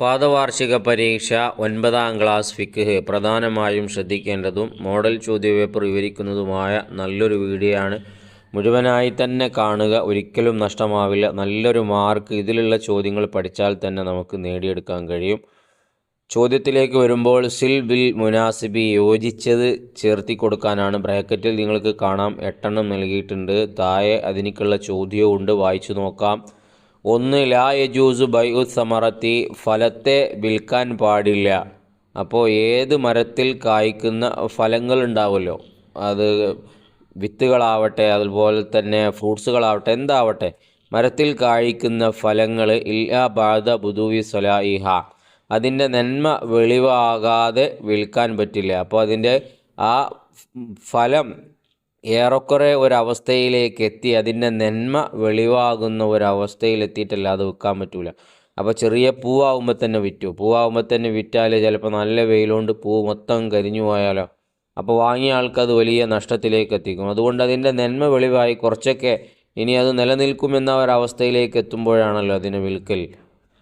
പാദവാർഷിക പരീക്ഷ ഒൻപതാം ക്ലാസ് ഫിക്ഹ് പ്രധാനമായും ശ്രദ്ധിക്കേണ്ടതും മോഡൽ ചോദ്യപേപ്പർ വിവരിക്കുന്നതുമായ നല്ലൊരു വീഡിയോ ആണ് മുഴുവനായി തന്നെ കാണുക ഒരിക്കലും നഷ്ടമാവില്ല. നല്ലൊരു മാർക്ക് ഇതിലുള്ള ചോദ്യങ്ങൾ പഠിച്ചാൽ തന്നെ നമുക്ക് നേടിയെടുക്കാൻ കഴിയും. ചോദ്യത്തിലേക്ക് വരുമ്പോൾ സിൽ ബിൽ മുനാസിബി യോജിച്ചത് ചേർത്തി കൊടുക്കാനാണ്. ബ്രാക്കറ്റിൽ നിങ്ങൾക്ക് കാണാം എട്ടെണ്ണം നൽകിയിട്ടുണ്ട്. താഴെ അതിനേക്കുള്ള ചോദ്യവും ഉണ്ട്. വായിച്ചു നോക്കാം. ഒന്ന് ലാ യജൂസ് ബൈ സമറത്തി ഫലത്തെ വിൽക്കാൻ പാടില്ല. അപ്പോൾ ഏത് മരത്തിൽ കായ്ക്കുന്ന ഫലങ്ങൾ ഉണ്ടാവുമല്ലോ? അത് വിത്തുകളാവട്ടെ അതുപോലെ തന്നെ ഫ്രൂട്ട്സുകളാവട്ടെ എന്താവട്ടെ. മരത്തിൽ കായ്ക്കുന്ന ഫലങ്ങൾ ഇല്ലാ ബാധ ബുദൂവി സൊലായിഹ അതിന്റെ നന്മ വെളിവാകാതെ വിൽക്കാൻ പറ്റില്ല. അപ്പോൾ അതിന്റെ ആ ഫലം ഏറെക്കുറെ ഒരവസ്ഥയിലേക്ക് എത്തി. അതിന്റെ നന്മ വെളിവാകുന്ന ഒരവസ്ഥയിലെത്തിയിട്ടല്ല അത് വിൽക്കാൻ പറ്റൂല. അപ്പോൾ ചെറിയ പൂവാകുമ്പോൾ തന്നെ വിറ്റു. പൂവാകുമ്പോൾ തന്നെ വിറ്റാൽ ചിലപ്പോൾ നല്ല വെയിലുകൊണ്ട് പൂ മൊത്തം കരിഞ്ഞു പോയാലോ? അപ്പോൾ വാങ്ങിയ ആൾക്കത് വലിയ നഷ്ടത്തിലേക്ക് എത്തിക്കും. അതുകൊണ്ട് അതിന്റെ നന്മ വെളിവായി കുറച്ചൊക്കെ ഇനി അത് നിലനിൽക്കുമെന്ന ഒരവസ്ഥയിലേക്ക് എത്തുമ്പോഴാണല്ലോ അതിനെ വിൽക്കൽ.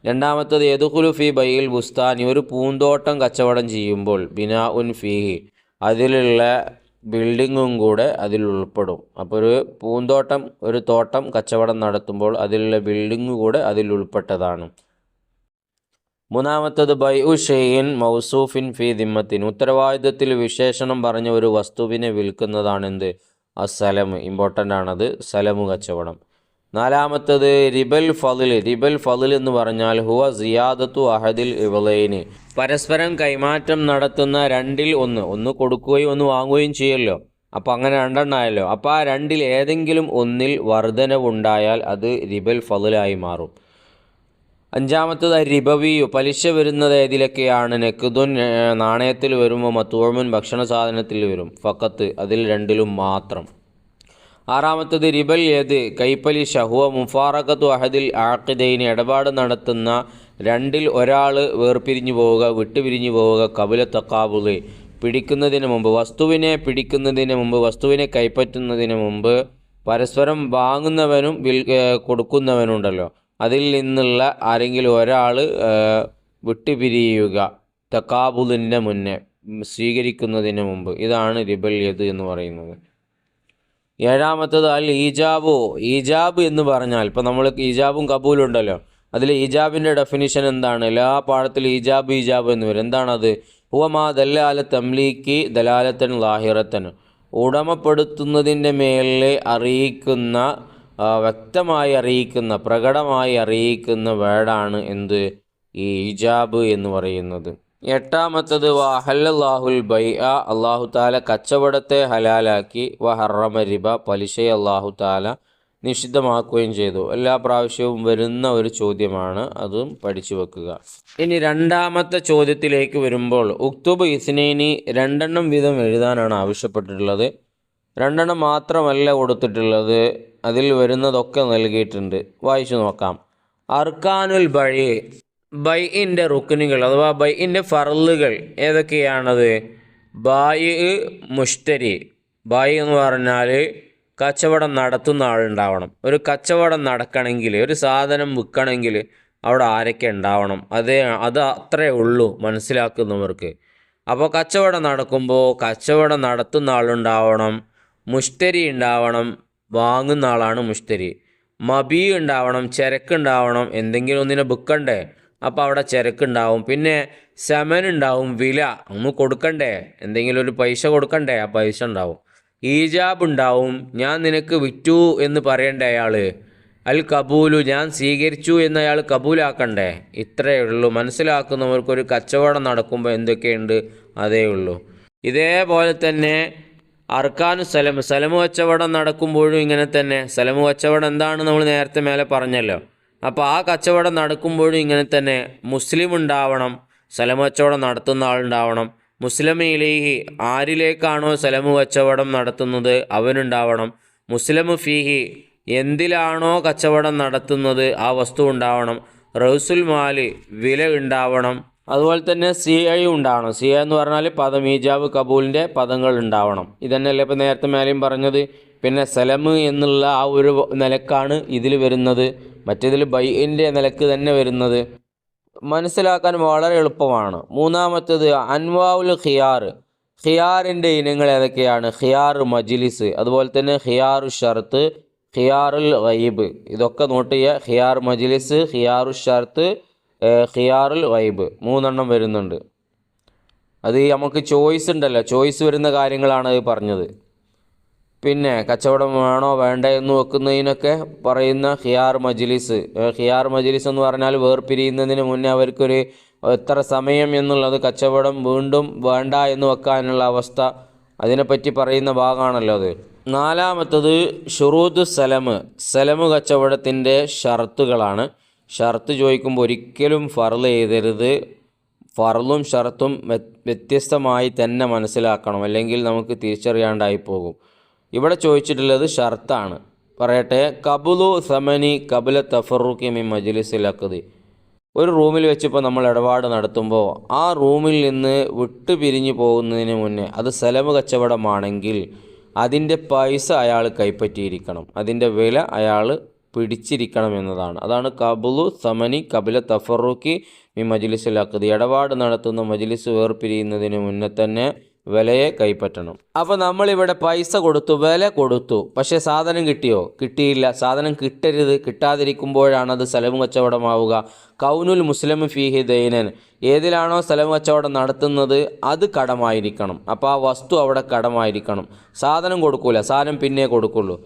രണ്ടാമത്തത് യദുഖുലു ഫി ബൈൽ ബുസ്താനി ഒരു പൂന്തോട്ടം കച്ചവടം ചെയ്യുമ്പോൾ ബിനാ ഉൻ ഫീഹി അതിലുള്ള ബിൽഡിങ്ങും കൂടെ അതിൽ ഉൾപ്പെടും. അപ്പോൾ ഒരു പൂന്തോട്ടം ഒരു തോട്ടം കച്ചവടം നടത്തുമ്പോൾ അതിലുള്ള ബിൽഡിംഗ് കൂടെ അതിൽ ഉൾപ്പെട്ടതാണ്. മൂന്നാമത്തത് ബൈ ഉ ഷെയ്ൻ മൗസൂഫിൻ ഫി ദിമ്മത്തിൻ. ഉത്തരവാദിത്തത്തിൽ വിശേഷണം പറഞ്ഞ ഒരു വസ്തുവിനെ വിൽക്കുന്നതാണെന്ത്? ആ സ്ഥലം ഇമ്പോർട്ടന്റ് ആണത്. സലമു കച്ചവടം. നാലാമത്തത് റിബൽ ഫതിൽ. റിബൽ ഫതിൽ എന്ന് പറഞ്ഞാൽ ഹുവ സിയാദത്തു അഹദിൽ ഇവലൈന് പരസ്പരം കൈമാറ്റം നടത്തുന്ന രണ്ടിൽ ഒന്ന്. ഒന്ന് കൊടുക്കുകയും ഒന്ന് വാങ്ങുകയും ചെയ്യല്ലോ. അപ്പോൾ അങ്ങനെ രണ്ടെണ്ണമായല്ലോ അപ്പോൾ ആ രണ്ടിൽ ഏതെങ്കിലും ഒന്നിൽ വർധനവുണ്ടായാൽ അത് റിബൽ ഫതിലായി മാറും. അഞ്ചാമത്തത് റിബവിയു പലിശ വരുന്നത് ഏതിലൊക്കെയാണ്? നെക്കുതുൻ നാണയത്തിൽ വരുമ്പോൾ മത്തൂഴമുൻ ഭക്ഷണ സാധനത്തിൽ വരും. ഫക്കത്ത് അതിൽ രണ്ടിലും മാത്രം. ആറാമത്തത് റിബൽ ഏത്? കൈപ്പലിശ ഹുവ മുഫാറക്കത്തു അഹദിൽ ആക്കിദൈന് ഇടപാട് നടത്തുന്ന രണ്ടിൽ ഒരാൾ വേർപിരിഞ്ഞു പോവുക വിട്ടുപിരിഞ്ഞു പോവുക കപില തക്കാബുൾ പിടിക്കുന്നതിന് മുമ്പ് വസ്തുവിനെ പിടിക്കുന്നതിന് മുമ്പ് വസ്തുവിനെ കൈപ്പറ്റുന്നതിന് മുമ്പ് പരസ്പരം വാങ്ങുന്നവനും വിൽ കൊടുക്കുന്നവനുണ്ടല്ലോ. അതിൽ നിന്നുള്ള ആരെങ്കിലും ഒരാൾ വിട്ടുപിരിയുക തക്കാബുലിന്റെ മുന്നേ സ്വീകരിക്കുന്നതിന് മുമ്പ്. ഇതാണ് റിബൽ യത് എന്ന് പറയുന്നത്. ഏഴാമത്തത് അൽ ഈജാബോ. ഈജാബ് എന്ന് പറഞ്ഞാൽ ഇപ്പം നമ്മൾ ഈജാബും കബൂലും ഉണ്ടല്ലോ അതിൽ ഈജാബിന്റെ ഡെഫിനിഷൻ എന്താണ്? എല്ലാ പാഠത്തിൽ ഈജാബ് ഈജാബ് എന്ന് വരും. എന്താണത്? ഹുവമാ ദല്ലാല തംലീക്ക് ദലാലത്തൻ ലാഹിറത്തൻ. ഉടമപ്പെടുത്തുന്നതിന്റെ മേലെ അറിയിക്കുന്ന വ്യക്തമായി അറിയിക്കുന്ന പ്രകടമായി അറിയിക്കുന്ന വേർഡാണ് എന്ത്? ഈ ഇജാബ് എന്ന് പറയുന്നത്. എട്ടാമത്തത് വഹല്ലാഹുൽ ബൈ അള്ളാഹു താല കച്ചവടത്തെ ഹലാലാക്കി. വ ഹറമ റിബ പലിശയെ അള്ളാഹു താല നിഷിദ്ധമാക്കുകയും ചെയ്തു. എല്ലാ പ്രാവശ്യവും വരുന്ന ഒരു ചോദ്യമാണ് അതും പഠിച്ചു വെക്കുക. ഇനി രണ്ടാമത്തെ ചോദ്യത്തിലേക്ക് വരുമ്പോൾ ഉക്തുബ് ഇസ്നേനി രണ്ടെണ്ണം വീതം എഴുതാനാണ് ആവശ്യപ്പെട്ടിട്ടുള്ളത്. രണ്ടെണ്ണം മാത്രമല്ല കൊടുത്തിട്ടുള്ളത്. അതിൽ വരുന്നതൊക്കെ നൽകിയിട്ടുണ്ട്. വായിച്ചു നോക്കാം. അർക്കാനുൽ ബഴി. ബൈഇന്റെ റുക്കുനുകൾ അഥവാ ബൈ ബൈഇന്റെ ഫറലുകൾ ഏതൊക്കെയാണത്? ബായി മുഷ്തരി. ബായി എന്ന് പറഞ്ഞാൽ കച്ചവടം നടത്തുന്ന ആളുണ്ടാവണം. ഒരു കച്ചവടം നടക്കണമെങ്കിൽ ഒരു സാധനം വിൽക്കണമെങ്കിൽ അവിടെ ആരൊക്കെ ഉണ്ടാവണം? അതേ അത് അത്രേ ഉള്ളൂ മനസ്സിലാക്കുന്നവർക്ക്. അപ്പോൾ കച്ചവടം നടക്കുമ്പോൾ കച്ചവടം നടത്തുന്ന ആളുണ്ടാവണം മുഷ്തരി ഉണ്ടാവണം വാങ്ങുന്ന ആളാണ് മുഷ്തരി. മബി ഉണ്ടാവണം ചരക്ക് ഉണ്ടാവണം എന്തെങ്കിലും ഒന്നിനെ ബുക്കണ്ടേ അപ്പോൾ അവിടെ ചരക്കുണ്ടാവും. പിന്നെ സെമൻ ഉണ്ടാവും വില. ഒന്ന് കൊടുക്കണ്ടേ? എന്തെങ്കിലും ഒരു പൈസ കൊടുക്കണ്ടേ? ആ പൈസ ഉണ്ടാവും. ഈജാബ് ഉണ്ടാവും. ഞാൻ നിനക്ക് വിറ്റു എന്ന് പറയണ്ടേ അയാൾ അൽ കബൂലു ഞാൻ സ്വീകരിച്ചു എന്ന് അയാൾ കബൂലാക്കണ്ടേ? ഇത്രയേ ഉള്ളൂ. മനസ്സിലാക്കുന്നവർക്കൊരു കച്ചവടം നടക്കുമ്പോൾ എന്തൊക്കെയുണ്ട്? അതേ ഉള്ളൂ. ഇതേപോലെ തന്നെ അർക്കാനു സലം സലമു കച്ചവടം നടക്കുമ്പോഴും ഇങ്ങനെ തന്നെ. സലമു കച്ചവടം എന്താണ് നമ്മൾ നേരത്തെ മേലെ പറഞ്ഞല്ലോ. അപ്പോൾ ആ കച്ചവടം നടക്കുമ്പോഴും ഇങ്ങനെ തന്നെ മുസ്ലിം ഉണ്ടാവണം സ്ഥലം കച്ചവടം നടത്തുന്ന ആളുണ്ടാവണം മുസ്ലിമിലേഹി ആരിലേക്കാണോ സ്ഥലം കച്ചവടം നടത്തുന്നത് അവനുണ്ടാവണം മുസ്ലിം ഫീഹി എന്തിലാണോ കച്ചവടം നടത്തുന്നത് ആ വസ്തു ഉണ്ടാവണം. റൗസുൽ മാൽ വില ഉണ്ടാവണം. അതുപോലെ തന്നെ സി ഐ ഉണ്ടാവണം. സി ഐ എന്ന് പറഞ്ഞാൽ പദം ഈജാബ് കബൂലിന്റെ പദങ്ങൾ ഉണ്ടാവണം. ഇതന്നെയല്ലേ ഇപ്പോൾ നേരത്തെ മേലെയും പറഞ്ഞത്? പിന്നെ സലമ് എന്നുള്ള ആ ഒരു നിലക്കാണ് ഇതിൽ വരുന്നത്. മറ്റേതിൽ ബൈന്റെ നിലയ്ക്ക് തന്നെ വരുന്നത്. മനസ്സിലാക്കാൻ വളരെ എളുപ്പമാണ്. മൂന്നാമത്തേത് അൻവാവുൽ ഖിയാർ. ഖിയാറിന്റെ ഇനങ്ങൾ ഏതൊക്കെയാണ്? ഖിയാർ മജ്ലിസ് അതുപോലെ തന്നെ ഖിയാറു ഷർത്ത് ഖിയാറുൽ വൈബ് ഇതൊക്കെ നോട്ട് ചെയ്യുക. ഖിയാർ മജ്ലിസ് ഖിയാറു ഷർത്ത് ഖിയാറുൽ വൈബ് മൂന്നെണ്ണം വരുന്നുണ്ട്. അത് നമുക്ക് ചോയ്സ് ഉണ്ടല്ലോ. ചോയ്സ് വരുന്ന കാര്യങ്ങളാണ് അത് പറഞ്ഞത്. പിന്നെ കച്ചവടം വേണോ വേണ്ടേ എന്ന് വെക്കുന്നതിനൊക്കെ പറയുന്ന ഹിയാർ മജ്ലിസ്. ഹിയാർ മജ്ലിസ് എന്ന് പറഞ്ഞാൽ വേർപിരിയുന്നതിന് മുന്നേ അവർക്കൊരു എത്ര സമയം എന്നുള്ളത് കച്ചവടം വീണ്ടും വേണ്ട എന്ന് വെക്കാനുള്ള അവസ്ഥ അതിനെപ്പറ്റി പറയുന്ന ഭാഗമാണല്ലോ അത്. നാലാമത്തത് ഷുറൂദ് സലമ്. സലമ് കച്ചവടത്തിന്റെ ഷർത്തുകളാണ്. ഷർത്ത് ചോദിക്കുമ്പോൾ ഒരിക്കലും ഫർൾ ചെയ്തരുത്. ഫർളും ഷർത്തും വ്യ- വ്യത്യസ്തമായി തന്നെ മനസ്സിലാക്കണം. അല്ലെങ്കിൽ നമുക്ക് തിരിച്ചറിയാണ്ടായി പോകും. ഇവിടെ ചോദിച്ചിട്ടുള്ളത് ഷർത്താണ്. പറയട്ടെ കബുലു സമനി കബുല തഫറുക്കി മി മജ്ലിസിൽ അക്കതി ഒരു റൂമിൽ വെച്ചിപ്പോൾ നമ്മൾ ഇടപാട് നടത്തുമ്പോൾ ആ റൂമിൽ നിന്ന് വിട്ടു പിരിഞ്ഞു പോകുന്നതിന് മുന്നേ അത് സലമ കച്ചവടമാണെങ്കിൽ അതിന്റെ പൈസ അയാൾ കൈപ്പറ്റിയിരിക്കണം. അതിന്റെ വില അയാൾ പിടിച്ചിരിക്കണം എന്നതാണ്. അതാണ് കബുലു സമനി കബില തഫറുക്കി മി മജ്ലിസിൽ അക്കതി ഇടപാട് നടത്തുന്ന മജ്ലിസ് വേർപിരിയുന്നതിന് മുന്നേ തന്നെ വിലയെ കൈപ്പറ്റണം. അപ്പോൾ നമ്മളിവിടെ പൈസ കൊടുത്തു വില കൊടുത്തു. പക്ഷേ സാധനം കിട്ടിയോ? കിട്ടിയില്ല. സാധനം കിട്ടരുത്. കിട്ടാതിരിക്കുമ്പോഴാണ് അത് സ്ഥലം കച്ചവടമാവുക. കൗനുൽ മുസ്ലിം ഫിഹി ദൈനൻ. ഏതിലാണോ സ്ഥലം കച്ചവടം നടത്തുന്നത് അത് കടമായിരിക്കണം. അപ്പോൾ ആ വസ്തു അവിടെ കടമായിരിക്കണം. സാധനം കൊടുക്കൂല. സാധനം പിന്നെ കൊടുക്കുള്ളൂ.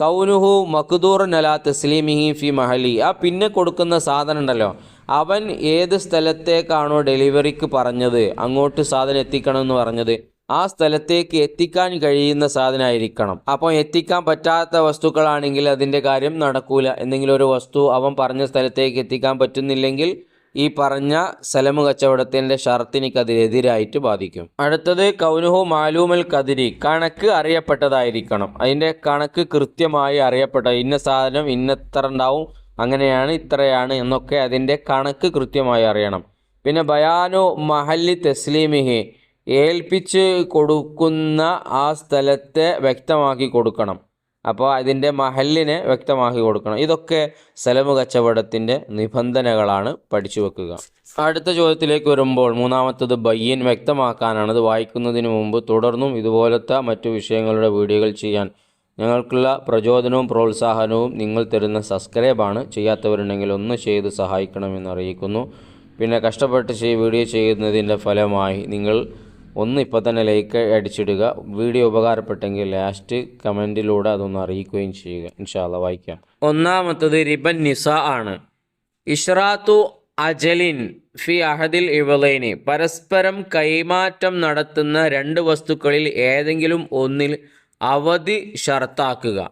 കൗനുഹു മഖ്ദൂറൻ അലാ തസ്ലീമിഹി ഫി മഹലി. ആ പിന്നെ കൊടുക്കുന്ന സാധനം ഉണ്ടല്ലോ. അവൻ ഏത് സ്ഥലത്തേക്കാണോ ഡെലിവറിക്ക് പറഞ്ഞത് അങ്ങോട്ട് സാധനം എത്തിക്കണം എന്ന് പറഞ്ഞത് ആ സ്ഥലത്തേക്ക് എത്തിക്കാൻ കഴിയുന്ന സാധനമായിരിക്കണം അപ്പോൾ എത്തിക്കാൻ പറ്റാത്ത വസ്തുക്കളാണെങ്കിൽ അതിന്റെ കാര്യം നടക്കൂല. എന്തെങ്കിലും ഒരു വസ്തു അവൻ പറഞ്ഞ സ്ഥലത്തേക്ക് എത്തിക്കാൻ പറ്റുന്നില്ലെങ്കിൽ ഈ പറഞ്ഞ സലമു കച്ചവടത്തിന്റെ ഷർത്തിനിക്ക് അതിനെതിരായിട്ട് ബാധിക്കും അടുത്തത് കൗനുഹു മാലൂമൽ കതിരി കണക്ക് അറിയപ്പെട്ടതായിരിക്കണം. അതിന്റെ കണക്ക് കൃത്യമായി അറിയപ്പെട്ട ഇന്ന സാധനം ഇന്നത്ര ഉണ്ടാവും അങ്ങനെയാണ് ഇത്രയാണ് എന്നൊക്കെ അതിന്റെ കണക്ക് കൃത്യമായി അറിയണം. പിന്നെ ബയാനു മഹല്ലി തെസ്ലീമിഹി. ഏൽപ്പിച്ച് കൊടുക്കുന്ന ആ സ്ഥലത്തെ വ്യക്തമാക്കി കൊടുക്കണം. അപ്പോൾ അതിന്റെ മഹലിനെ വ്യക്തമാക്കി കൊടുക്കണം. ഇതൊക്കെ സ്ഥലമു കച്ചവടത്തിന്റെ നിബന്ധനകളാണ് പഠിച്ചു വെക്കുക. അടുത്ത ചോദ്യത്തിലേക്ക് വരുമ്പോൾ മൂന്നാമത്തത് ബയ്യൻ വ്യക്തമാക്കാനാണ്. ഇത് വായിക്കുന്നതിന് മുമ്പ് തുടർന്നും ഇതുപോലത്തെ മറ്റു വിഷയങ്ങളുടെ വീഡിയോകൾ ചെയ്യാൻ. ഞങ്ങൾക്കുള്ള പ്രചോദനവും പ്രോത്സാഹനവും നിങ്ങൾ തരുന്ന സബ്സ്ക്രൈബാണ്. ചെയ്യാത്തവരുണ്ടെങ്കിൽ ഒന്ന് ചെയ്ത് സഹായിക്കണമെന്ന് അറിയിക്കുന്നു. പിന്നെ കഷ്ടപ്പെട്ട് വീഡിയോ ചെയ്യുന്നതിന്റെ ഫലമായി നിങ്ങൾ ഒന്ന് ഇപ്പോൾ തന്നെ ലൈക്ക് അടിച്ചിടുക. വീഡിയോ ഉപകാരപ്പെട്ടെങ്കിൽ ലാസ്റ്റ് കമന്റിലൂടെ അതൊന്ന് അറിയിക്കുകയും ചെയ്യുക. ഇൻഷാല്ല വായിക്കാം. ഒന്നാമത്തത് റിബൻ നിസ ആണ്. ഇഷ്റാത്തു അജലിൻ ഫി അഹദിൽ ഇവലൈന് പരസ്പരം കൈമാറ്റം നടത്തുന്ന രണ്ട് വസ്തുക്കളിൽ ഏതെങ്കിലും ഒന്നിൽ അവധി ഷർത്താക്കുക.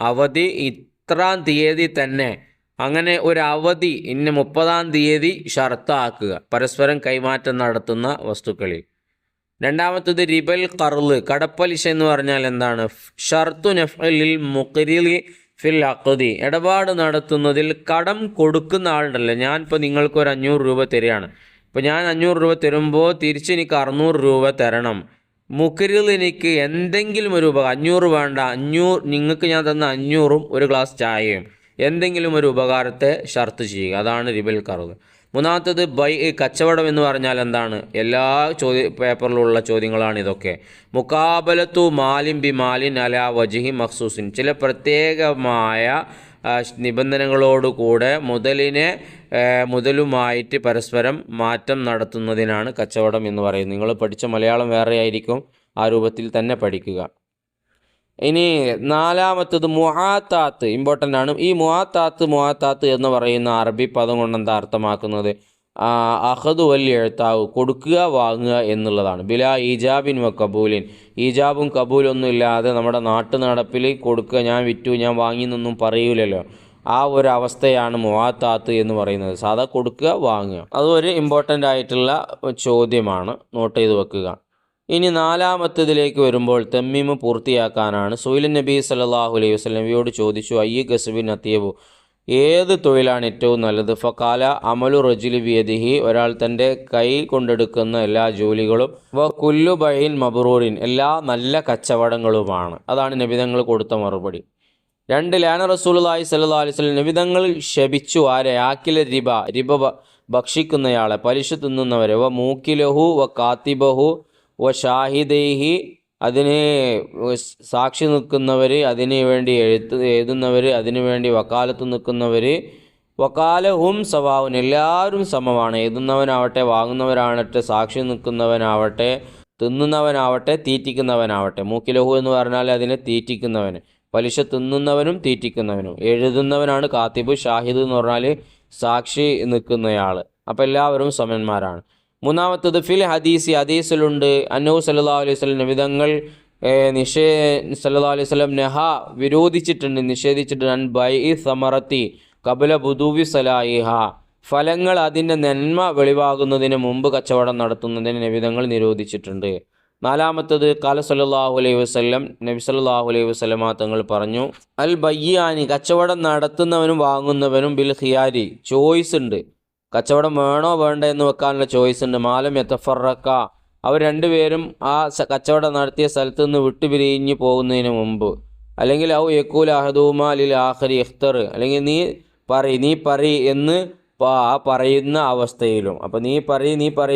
അവധി ഇത്രാം തീയതി തന്നെ. അങ്ങനെ ഒരു അവധി ഇന്ന് മുപ്പതാം തീയതി ഷർത്താക്കുക. പരസ്പരം കൈമാറ്റം നടത്തുന്ന വസ്തുക്കളിൽ. രണ്ടാമത്തത് റിബൽ കർൾ കടപ്പലിശ എന്ന് പറഞ്ഞാൽ എന്താണ്? ഷർത്തു നഫലിൽ മുഖരിലി ഫിൽ അക്കുതി ഇടപാട് നടത്തുന്നതിൽ കടം കൊടുക്കുന്ന ആളുണ്ടല്ലോ ഞാനിപ്പോൾ നിങ്ങൾക്ക് ഒരു അഞ്ഞൂറ് രൂപ തരികയാണ്. ഇപ്പോൾ ഞാൻ അഞ്ഞൂറ് രൂപ തരുമ്പോൾ തിരിച്ച് എനിക്ക് അറുന്നൂറ് രൂപ തരണം. മുക്കരിൽ എനിക്ക് എന്തെങ്കിലും ഒരു ഉപകാരം അഞ്ഞൂറ് വേണ്ട അഞ്ഞൂറ് നിങ്ങൾക്ക് ഞാൻ തന്ന അഞ്ഞൂറും ഒരു ഗ്ലാസ് ചായയും. എന്തെങ്കിലും ഒരു ഉപകാരത്തെ ഷർത്ത് ചെയ്യുക. അതാണ് റിബൽ കർവ് മൂന്നാമത്തത് ബൈ കച്ചവടം എന്ന് പറഞ്ഞാൽ എന്താണ്? എല്ലാ ചോദ്യ പേപ്പറിലുള്ള ചോദ്യങ്ങളാണ് ഇതൊക്കെ. മുക്കാബലത്തു മാലിൻ ബി മാലിൻ അല വജിഹി മഖ്സൂസിൻ. ചില പ്രത്യേകമായ നിബന്ധനകളോടുകൂടെ മുതലിനെ മുതലുമായിട്ട് പരസ്പരം മാറ്റം നടത്തുന്നതിനാണ് കച്ചവടം എന്ന് പറയുന്നത്. നിങ്ങൾ പഠിച്ച മലയാളം വേറെയായിരിക്കും. ആ രൂപത്തിൽ തന്നെ പഠിക്കുക. ഇനി നാലാമത്തത് മുഹാത്താത്ത് ഇമ്പോർട്ടന്റ് ആണ്. ഈ മുഹാത്താത്ത് മുഹാത്താത്ത് എന്ന് പറയുന്ന അറബി പദം കൊണ്ട് എന്താ അർത്ഥമാക്കുന്നത്? അഹദ് വലിയ എഴുത്താവ് കൊടുക്കുക വാങ്ങുക എന്നുള്ളതാണ്. ബില ഈജാബിൻ വ കബൂലിൻ. ഈജാബും കബൂലൊന്നും ഇല്ലാതെ നമ്മുടെ നാട്ടു നടപ്പിൽ കൊടുക്കുക ഞാൻ വിറ്റു ഞാൻ വാങ്ങി എന്നൊന്നും പറയൂലല്ലോ. ആ ഒരു അവസ്ഥയാണ് മുവാത്താത്ത് എന്ന് പറയുന്നത്. സാധാ കൊടുക്കുക വാങ്ങുക. അതൊരു ഇമ്പോർട്ടന്റ് ആയിട്ടുള്ള ചോദ്യമാണ്. നോട്ട് ചെയ്ത് വെക്കുക. ഇനി നാലാമത്തതിലേക്ക് വരുമ്പോൾ തെമ്മീമ് പൂർത്തിയാക്കാനാണ്. സുഹൈൽ നബി സല്ലല്ലാഹു അലൈഹി വസ്ലമിയോട് ചോദിച്ചു അയ്യ ഗസുബിൻ അത്തിയബു ഏത് തൊഴിലാണ് ഏറ്റവും നല്ലത്? ഫക്കാല അമലു റജുലി ബിയദിഹി ഒരാൾ തന്റെ കൈ കൊണ്ടെടുക്കുന്ന എല്ലാ ജോലികളും വ കുല്ലു ബൈൻ മബ്രൂറിൻ എല്ലാ നല്ല കച്ചവടങ്ങളുമാണ്. അതാണ് നബിതങ്ങൾ കൊടുത്ത മറുപടി. രണ്ട് ലാന റസൂലുള്ളാഹി സല്ലാ വസല്ലം നബിതങ്ങൾ ശപിച്ചു ആരെ? ആക്കില റിബ റിബ ഭക്ഷിക്കുന്നയാളെ പലിശ തിന്നുന്നവരെ വ മൂക്കിലഹു വ കാത്തിബഹു വ ഷാഹിദേഹി അതിന് സാക്ഷി നിൽക്കുന്നവർ അതിന് വേണ്ടി എഴുത്ത് എഴുതുന്നവർ അതിനു വേണ്ടി വക്കാലത്ത് നിൽക്കുന്നവർ വക്കാലഹും സ്വഭാവം എല്ലാവരും സമമാണ്. എഴുതുന്നവനാവട്ടെ വാങ്ങുന്നവരാണട്ടെ സാക്ഷി നിൽക്കുന്നവനാവട്ടെ തിന്നുന്നവനാവട്ടെ തീറ്റിക്കുന്നവനാവട്ടെ. മൂക്കിലഹു എന്ന് പറഞ്ഞാൽ അതിനെ തീറ്റിക്കുന്നവന്. പലിശ തിന്നുന്നവനും തീറ്റിക്കുന്നവനും. എഴുതുന്നവനാണ് കാത്തിബ് ഷാഹിദ് എന്ന് പറഞ്ഞാൽ സാക്ഷി നിൽക്കുന്നയാൾ അപ്പോൾ എല്ലാവരും സമന്മാരാണ്. മൂന്നാമത്തത് ഫിൽ ഹദീസി ഹദീസിലുണ്ട്. അനൂ സല്ലാ അലൈഹി സ്വലം വിധങ്ങൾ നിഷേ സല്ലാ അലൈഹി സ്വലം നെഹ വിരോധിച്ചിട്ടുണ്ട്. നിഷേധിച്ചിട്ടുണ്ട്. അൻ ബൈ സമറത്തി കബല ബുദൂവി സലായിഹ. ഫലങ്ങൾ അതിന്റെ നന്മ വെളിവാകുന്നതിന് മുമ്പ് കച്ചവടം നടത്തുന്നതിന് നിവിധങ്ങൾ നിരോധിച്ചിട്ടുണ്ട്. നാലാമത്തത് കാല സല്ലാഹു അലൈഹി വസ്ലം നബി സല്ലാഹു അലൈഹി വസ്ലമ തങ്ങൾ പറഞ്ഞു അൽ ബയ്യാനി കച്ചവടം നടത്തുന്നവനും വാങ്ങുന്നവനും ബിൽ ഹിയാരി ചോയ്സ് ഉണ്ട്. കച്ചവടം വേണോ വേണ്ട എന്ന് വെക്കാനുള്ള ചോയ്സ് ഉണ്ട്. മാലം എത്തഫറക്ക അവർ രണ്ടുപേരും ആ കച്ചവടം നടത്തിയ സ്ഥലത്ത് നിന്ന് വിട്ടുപിരിഞ്ഞ് പോകുന്നതിന് മുമ്പ്. അല്ലെങ്കിൽ ഔ യക്കൂൽ അഹദൂമ അലിൽ ആഹരി ഇഖ്തർ അല്ലെങ്കിൽ നീ പറ നീ പറ എന്ന് ആ പറയുന്ന അവസ്ഥയിലും. അപ്പോൾ നീ പറ നീ പറ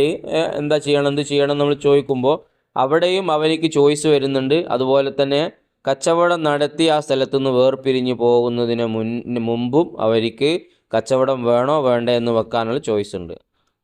എന്താ ചെയ്യണം എന്ത് ചെയ്യണം നമ്മൾ ചോദിക്കുമ്പോൾ അവിടെയും അവനിക്ക് ചോയ്സ് വരുന്നുണ്ട്. അതുപോലെ തന്നെ കച്ചവടം നടത്തി ആ സ്ഥലത്തുനിന്ന് വേർപിരിഞ്ഞ് പോകുന്നതിന് മുൻ മുമ്പും അവർക്ക് കച്ചവടം വേണോ വേണ്ടേ എന്ന് വെക്കാനുള്ള ചോയ്സ് ഉണ്ട്.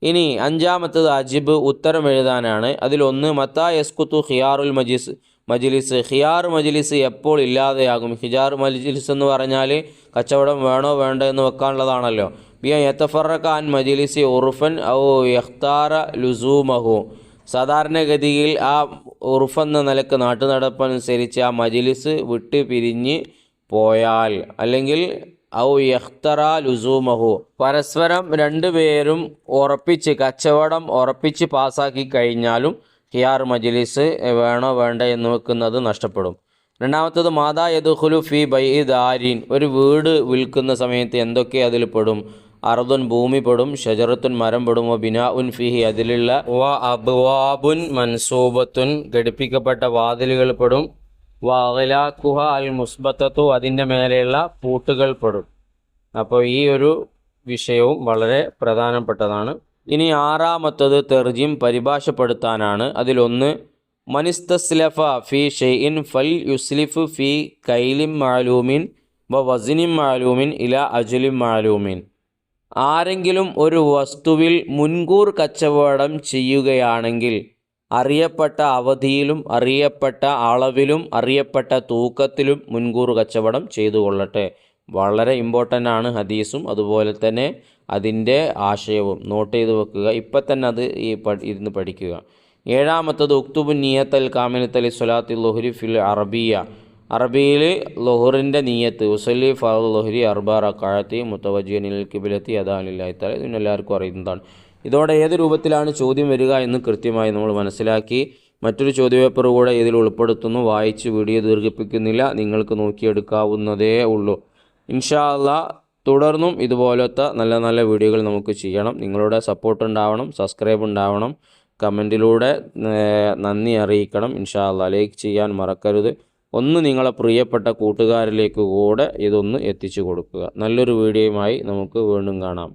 ഇനി അഞ്ചാമത്തത് അജിബ് ഉത്തരം എഴുതാനാണ്. അതിലൊന്ന് മത്താ യസ്കുത്തു ഹിയാറുൽ മജീസ് മജിലിസ് ഹിയാർ മജിലിസ് എപ്പോൾ ഇല്ലാതെയാകും? ഹിജാർ മജിലിസ് എന്ന് പറഞ്ഞാൽ കച്ചവടം വേണോ വേണ്ടോ എന്ന് വെക്കാനുള്ളതാണല്ലോ. ബിയ യത്തഫറക്കാൻ മജിലിസി ഉറുഫൻ ഔ യഖ്താറ ലുസൂമഹു. സാധാരണഗതിയിൽ ആ ഉറുഫെന്ന നിലയ്ക്ക് നാട്ടുനടപ്പനുസരിച്ച് ആ മജിലിസ് വിട്ട് പിരിഞ്ഞ് പോയാൽ അല്ലെങ്കിൽ ഔ യഖ്തറ ലുസൂമഹു. പരസ്പരം രണ്ടുപേരും ഉറപ്പിച്ച് കച്ചവടം ഉറപ്പിച്ച് പാസ്സാക്കി കഴിഞ്ഞാലും ഹിയാർ മജ്ലിസ് വേണോ വേണ്ട എന്ന് വെക്കുന്നത് നഷ്ടപ്പെടും. രണ്ടാമത്തത് മാതാ യദുഖുലു ഫി ബൈ ദാരിൻ. ഒരു വീട് വിൽക്കുന്ന സമയത്ത് എന്തൊക്കെ അതിൽ പെടും? അറുതുൻ ഭൂമി പെടും ഷജറത്തുൻ മരം പെടും ബിനാ ഉൻ ഫിഹി. അതിലുള്ള വ അബ്വാബുൻ മൻസൂബത്തുൻ ഘടിപ്പിക്കപ്പെട്ട വാതിലുകൾ പെടും. വ കുഹ അൽ മുസ്ബത്തു അതിന്റെ മേലെയുള്ള പൂട്ടുകൾ പെടും. അപ്പോൾ ഈ ഒരു വിഷയവും വളരെ പ്രധാനപ്പെട്ടതാണ്. ഇനി ആറാമത്തത് തെർജിം പരിഭാഷപ്പെടുത്താനാണ്. അതിലൊന്ന് മനിസ്തസ്ലഫ ഫി ഷെയ്ൻ ഫൽ യുസ്ലിഫ് ഫി കൈലിം മാലൂമിൻ വ വസിനിം മാലൂമിൻ ഇല അജുലിം മാലൂമിൻ ആരെങ്കിലും ഒരു വസ്തുവിൽ മുൻകൂർ കച്ചവടം ചെയ്യുകയാണെങ്കിൽ അറിയപ്പെട്ട അവധിയിലും അറിയപ്പെട്ട അളവിലും അറിയപ്പെട്ട തൂക്കത്തിലും മുൻകൂർ കച്ചവടം ചെയ്തു കൊള്ളട്ടെ. വളരെ ഇമ്പോർട്ടന്റ് ആണ് ഹദീസും. അതുപോലെ തന്നെ അതിന്റെ ആശയവും. നോട്ട് ചെയ്ത് വെക്കുക. ഇപ്പം തന്നെ അത് ഈ ഇരുന്ന് പഠിക്കുക. ഏഴാമത്തത് ഉക്തുബു നിയത്തൽ കാമിനത്തലി സ്വലാത്തി ലൊഹുരി ഫിൽ അറബിയ. അറബിയിൽ ലൊഹുറിന്റെ നീയത്ത് ഉസലി ഫാദ് ലൊഹുരി അർബ റക്കാഴത്തി മുത്തവജീനിൽ കിബിലത്തി അദാലില്ലാത്താൽ ഇതിനെല്ലാവർക്കും അറിയുന്നതാണ്. ഇതോടെ ഏത് രൂപത്തിലാണ് ചോദ്യം വരിക എന്ന് കൃത്യമായി നമ്മൾ മനസ്സിലാക്കി. മറ്റൊരു ചോദ്യപേപ്പർ കൂടെ ഇതിൽ ഉൾപ്പെടുത്തുന്നു. വായിച്ച് വീഡിയോ ദീർഘിപ്പിക്കുന്നില്ല. നിങ്ങൾക്ക് നോക്കിയെടുക്കാവുന്നതേ ഉള്ളൂ. ഇൻഷാല്ല തുടർന്നും ഇതുപോലത്തെ നല്ല നല്ല വീഡിയോകൾ നമുക്ക് ചെയ്യണം. നിങ്ങളുടെ സപ്പോർട്ട് ഉണ്ടാവണം സബ്സ്ക്രൈബ് ഉണ്ടാവണം. കമന്റിലൂടെ നന്ദി അറിയിക്കണം. ഇൻഷാല്ല ലൈക്ക് ചെയ്യാൻ മറക്കരുത്. ഒന്ന് നിങ്ങളെ പ്രിയപ്പെട്ട കൂട്ടുകാരിലേക്ക് കൂടെ ഇതൊന്ന് എത്തിച്ചു കൊടുക്കുക. നല്ലൊരു വീഡിയോയുമായി നമുക്ക് വീണ്ടും കാണാം.